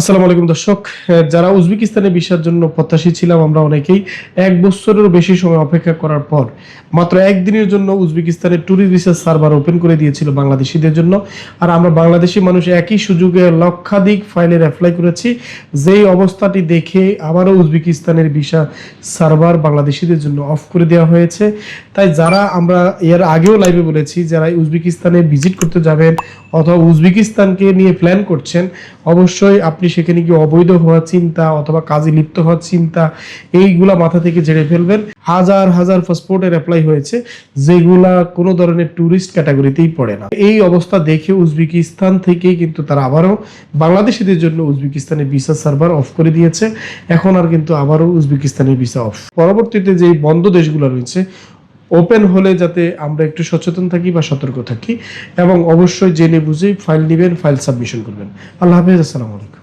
আসসালামু আলাইকুম দর্শক যারা উজবেকিস্তানে ভিসার জন্য প্রত্যাশী ছিলাম, আমরা অনেকেই এক বছরেরও বেশি সময় অপেক্ষা করার পর, মাত্র একদিনের জন্য উজবেকিস্তানের ট্যুরিস্ট ভিসা সার্ভার ওপেন করে দিয়েছিল বাংলাদেশিদের জন্য। আর আমরা বাংলাদেশি মানুষ একই সুযোগে লক্ষাধিক ফাইলের অ্যাপ্লাই করেছি। যেই অবস্থাটি দেখে আবারও উজবেকিস্তানের ভিসা সার্ভার বাংলাদেশিদের জন্য অফ করে দেওয়া হয়েছে। তাই যারা আমরা এর আগেও লাইভে বলেছি, যারা উজবেকিস্তানে ভিজিট করতে যাবেন অথবা উজবেকিস্তানকে নিয়ে প্ল্যান করছেন, অবশ্যই আপনি সেখানে গিয়ে অবৈধ হওয়ার চিন্তা অথবা কাজে লিপ্ত হওয়ার চিন্তা, এইগুলা মাথা থেকে ঝেড়ে ফেলবেন। হাজার হাজার পাসপোর্টের অ্যাপ্লাই হয়েছে, যেগুলা কোনো ধরনের ট্যুরিস্ট ক্যাটাগরিতেই পড়ে না। এই অবস্থা দেখে উজবেকিস্তান থেকেই কিন্তু তারা আবারও বাংলাদেশিদের জন্য উজবেকিস্তানের ভিসা সার্ভার অফ করে দিয়েছে। এখন আর কিন্তু আবারও উজবেকিস্তানের ভিসা অফ পরবর্তীতে যে বন্ধ দেশগুলো রয়েছে ওপেন হলে যাতে আমরা একটু সচেতন থাকি বা সতর্ক থাকি, এবং অবশ্যই জেনে বুঝে ফাইল নেবেন ফাইল সাবমিশন করবেন। আল্লাহ হাফিজ, আসসালামু আলাইকুম।